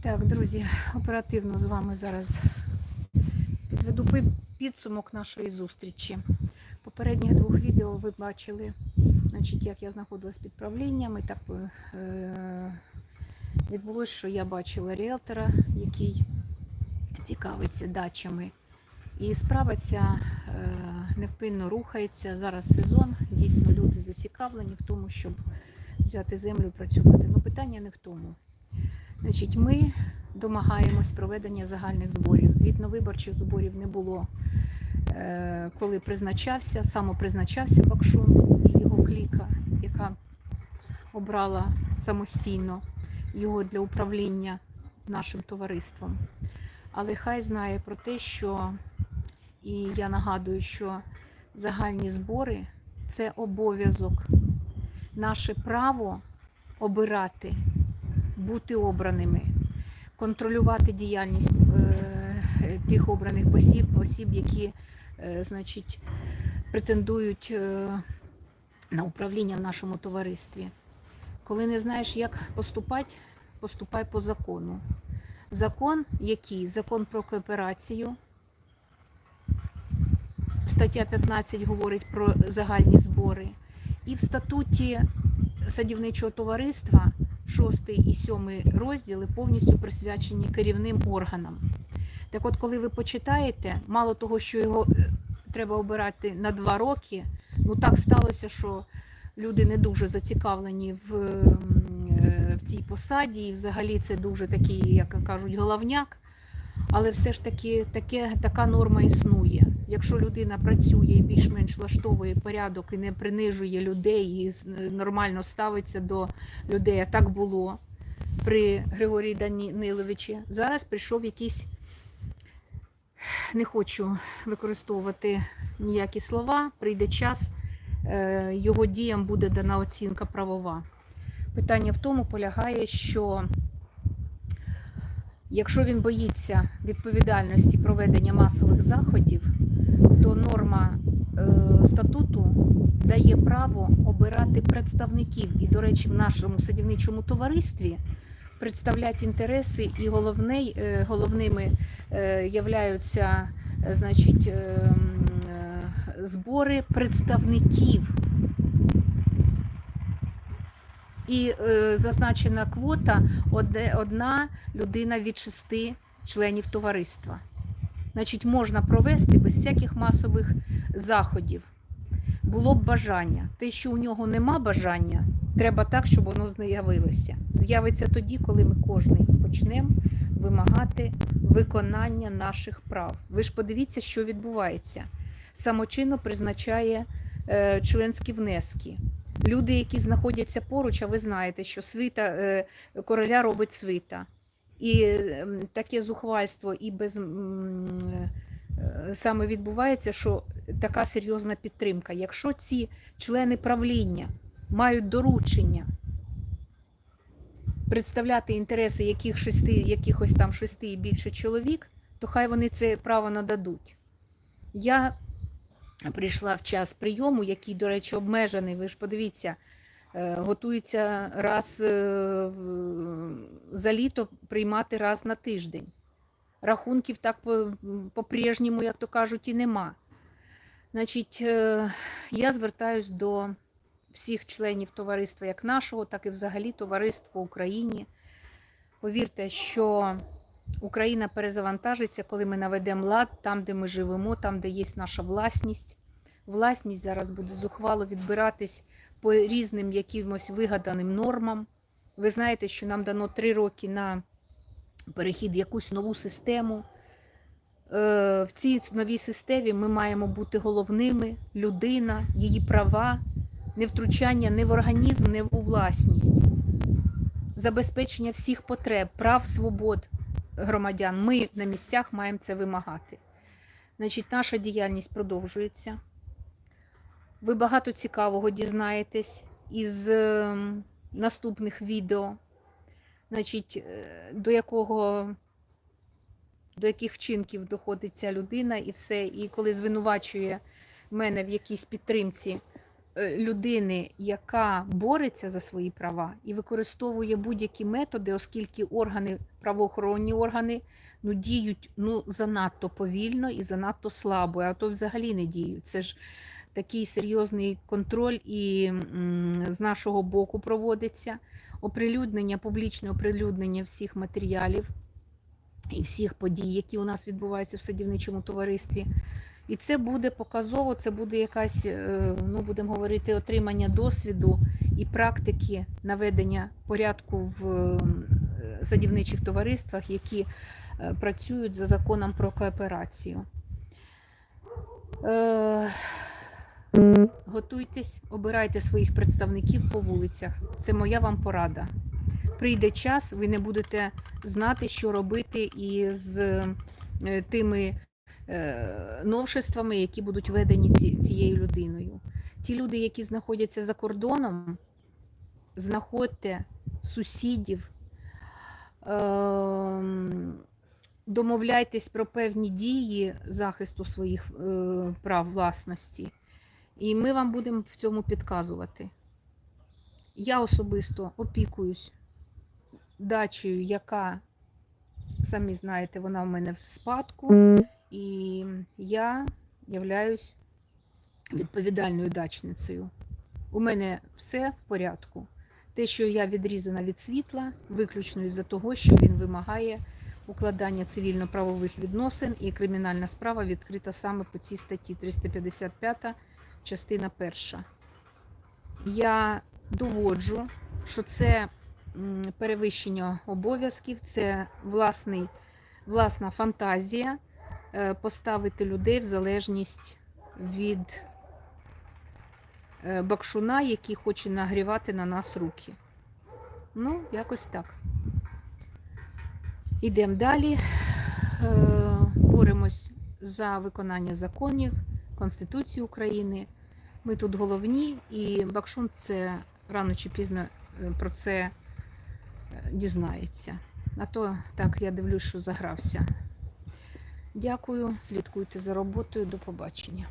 Так, друзі, оперативно з вами зараз підведу підсумок нашої зустрічі. Попередніх двох відео ви бачили, значить, як я знаходилась під правлінням. І так е, відбулося, що я бачила ріелтора, який цікавиться дачами. І справа ця е, невпинно рухається. Зараз сезон. Дійсно, люди зацікавлені в тому, щоб взяти землю і працювати. Ну, питання не в тому. Значить, ми домагаємось проведення загальних зборів. Звітно-виборчих зборів не було, е, коли призначався, самопризначався Бакшун і його кліка, яка обрала самостійно його для управління нашим товариством. Але хай знає про те, що і я нагадую, що загальні збори це обов'язок, наше право обирати бути обраними, контролювати діяльність е, тих обраних осіб, осіб, які е, значить, претендують е, на управління в нашому товаристві. Коли не знаєш, як поступати, поступай по закону. Закон який? Закон про кооперацію. Стаття 15 говорить про загальні збори. І в статуті садівничого товариства 6 і 7 розділи повністю присвячені керівним органам. Так от, коли ви почитаєте, мало того, що його е, треба обирати на два роки, ну так сталося, що люди не дуже зацікавлені в, е, в цій посаді, і взагалі це дуже такий, як кажуть, головняк. Але все ж таки таке, така норма існує. Якщо людина працює і більш-менш влаштовує порядок і не принижує людей і нормально ставиться до людей, а так було при Григорії Даниловичі, зараз прийшов якийсь, не хочу використовувати ніякі слова, прийде час, е, його діям буде дана оцінка правова. Питання в тому полягає, що Якщо він боїться відповідальності проведення масових заходів, то норма е, статуту дає право обирати представників. І, до речі, в нашому садівничому товаристві представляти інтереси, і головне, е, головними е, являються е, значить, е, е, збори представників. І е, зазначена квота одна людина від шести членів товариства. Значить, можна провести без всяких масових заходів. Було б бажання. Те, що у нього нема бажання, треба так, щоб воно з'явилося. З'явиться тоді, коли ми кожний почнемо вимагати виконання наших прав. Ви ж подивіться, що відбувається. Самочинно призначає е, членські внески. Люди, які знаходяться поруч, а ви знаєте, що свита е, короля робить свита. І ем, таке зухвальство і без е, саме відбувається, що така серйозна підтримка. Якщо ці члени правління мають доручення представляти інтереси яких шести, якихось там шести і більше чоловік, то хай вони це право нададуть. Я прийшла в час прийому, який, до речі, обмежений. Ви ж подивіться, е, готується раз е, за літо приймати раз на тиждень. Рахунків так по- по-прежньому, як то кажуть, і нема. Значить, е, я звертаюсь до всіх членів товариства, як нашого, так і взагалі товариства Україні. Повірте, що Україна перезавантажиться, коли ми наведемо лад там, де ми живемо, там, де є наша власність. Власність зараз буде зухвало відбиратись по різним якимось вигаданим нормам. Ви знаєте, що нам дано три роки на перехід в якусь нову систему. Е, В цій новій системі ми маємо бути головними: людина, її права, не втручання не в організм, не у власність, забезпечення всіх потреб, прав, свобод громадян. Ми на місцях маємо це вимагати. Значить, наша діяльність продовжується. Ви багато цікавого дізнаєтесь із ем, наступних відео, значить, е, до якого до яких вчинків доходить ця людина і все. І коли звинувачує мене в якійсь підтримці е, людини, яка бореться за свої права і використовує будь-які методи, оскільки органи, правоохоронні органи ну, діють ну, занадто повільно і занадто слабо, а то взагалі не діють. Це ж такий серйозний контроль і з нашого боку проводиться оприлюднення, публічне оприлюднення всіх матеріалів і всіх подій, які у нас відбуваються в садівничому товаристві. І це буде показово, це буде якась, е, ну будемо говорити, отримання досвіду і практики наведення порядку в е, садівничих товариствах, які е, працюють за законом про кооперацію. Готуйтесь, обирайте своїх представників по вулицях. Це моя вам порада. Прийде час, ви не будете знати, що робити із тими новшествами, які будуть введені ці- цією людиною. Ті люди, які знаходяться за кордоном, знаходьте сусідів, ем, домовляйтесь про певні дії захисту своїх е, прав власності. І ми вам будемо в цьому підказувати. Я особисто опікуюсь дачею, яка, самі знаєте, вона в мене в спадку, і я являюсь відповідальною дачницею. У мене все в порядку. Те, що я відрізана від світла, виключно із-за того, що він вимагає укладання цивільно-правових відносин, і кримінальна справа відкрита саме по цій статті 355 частина перша. Я доводжу, що це перевищення обов'язків, це власний, власна фантазія поставити людей в залежність від е, бакшуна, який хоче нагрівати на нас руки. Ну, якось так. Ідемо далі. Е, Боремось за виконання законів, Конституції України. Ми тут головні, і Бакшун це рано чи пізно е, про це е, дізнається. А то так я дивлюсь, що загрався. Дякую, слідкуйте за роботою. До побачення.